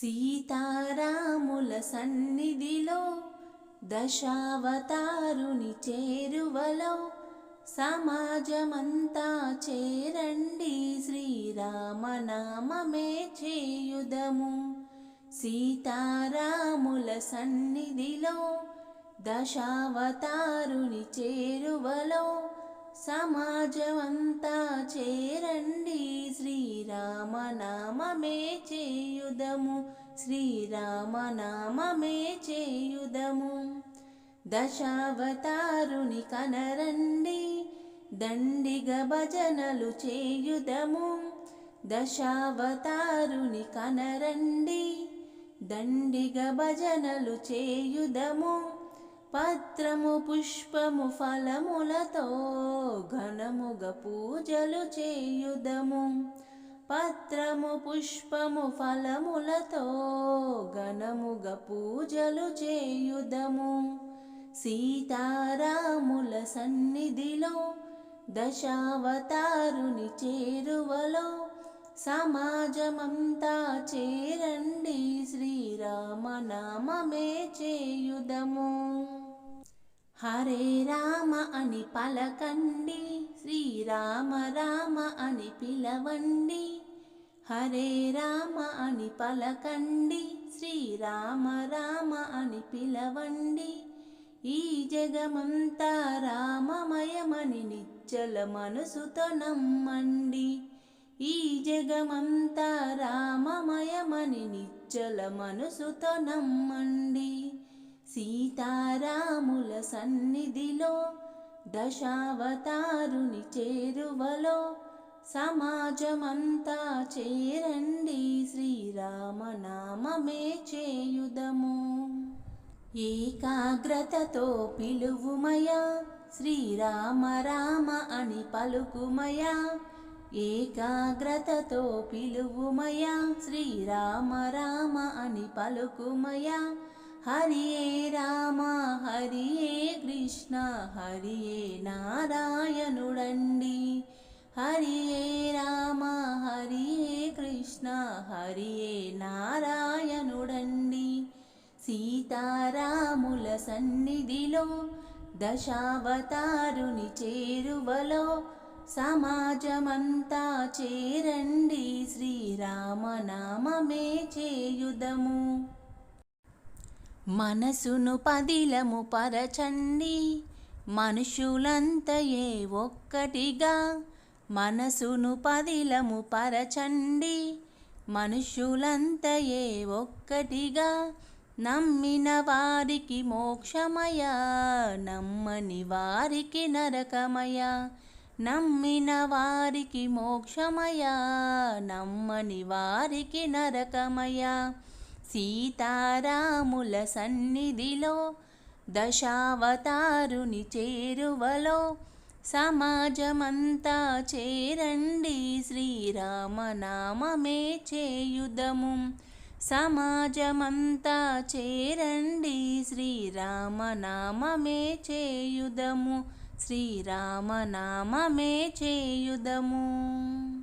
సీతారాముల సన్నిధిలో దశావతారుని చేరువలో సమాజమంతా చేరండి శ్రీరామనామమే చేయుదము. సీతారాముల సన్నిధిలో దశావతారుని చేరువలో సమాజమంతా చేరండి శ్రీరామనామమే చేయుదము శ్రీరామనామమే చేయుదము. దశావతారుని కనరండి దండిగ భజనలు చేయుదము. దశావతారుని కనరండి దండిగ భజనలు చేయుదము. పత్రము పుష్పము ఫలములతో ఘనముగ పూజలు చేయుదము. పత్రము పుష్పము ఫలములతో ఘనముగ పూజలు చేయుదము. సీతారాముల సన్నిధిలో దశావతారుని చేరువలో సమాజమంతా చేరండి శ్రీరామనామమే చేయుదము. హరే రామ అని పలకండి శ్రీరామ రామ అని పిలవండి. హరే రామ అని పలకండి శ్రీరామ రామ అని పిలవండి. ఈ జగమంతా రామమయమని నిచ్చల మనసుతో నమ్మండి. ఈ జగమంతా రామమయమని నిచ్చల మనసుతో నమ్మండి. సీతారాముల సన్నిధిలో దశావతారుని చేరువలో సమాజమంతా చేరండి శ్రీరామనామమే చేయుదము. ఏకాగ్రతతో పిలువుమయా శ్రీరామ రామ అని పలుకుమయా ఏకాగ్రతతో పిలువుమయా శ్రీరామ రామ అని పలుకుమయా హరియే రామ హరియే కృష్ణ హరియే నారాయణుడండి. హరియే రామ హరియే కృష్ణ హరియే నారాయణుడండి. సీతారాముల సన్నిధిలో దశావతారుని చేరువలో సమాజమంతా చేరండి. శ్రీరామనామమే చేయుదము. మనసును పదిలము పరచండి. మనుషులంతయే ఒక్కటిగా మనసును పదిలము పరచండి. మనుషులంతయే ఒక్కటిగా నమ్మిన వారికి మోక్షమయ నమ్మని వారికి నరకమయ నమ్మిన వారికి మోక్షమయ నమ్మని వారికి నరకమయ. సీతారాముల సన్నిధిలో దశావతారుని చేరువలో సమాజమంతా చేరండి శ్రీరామనామమే చేయుదము. సమాజమంతా చేరండి శ్రీరామనామమే చేయుదము. శ్రీరామనామమే చేయుదము.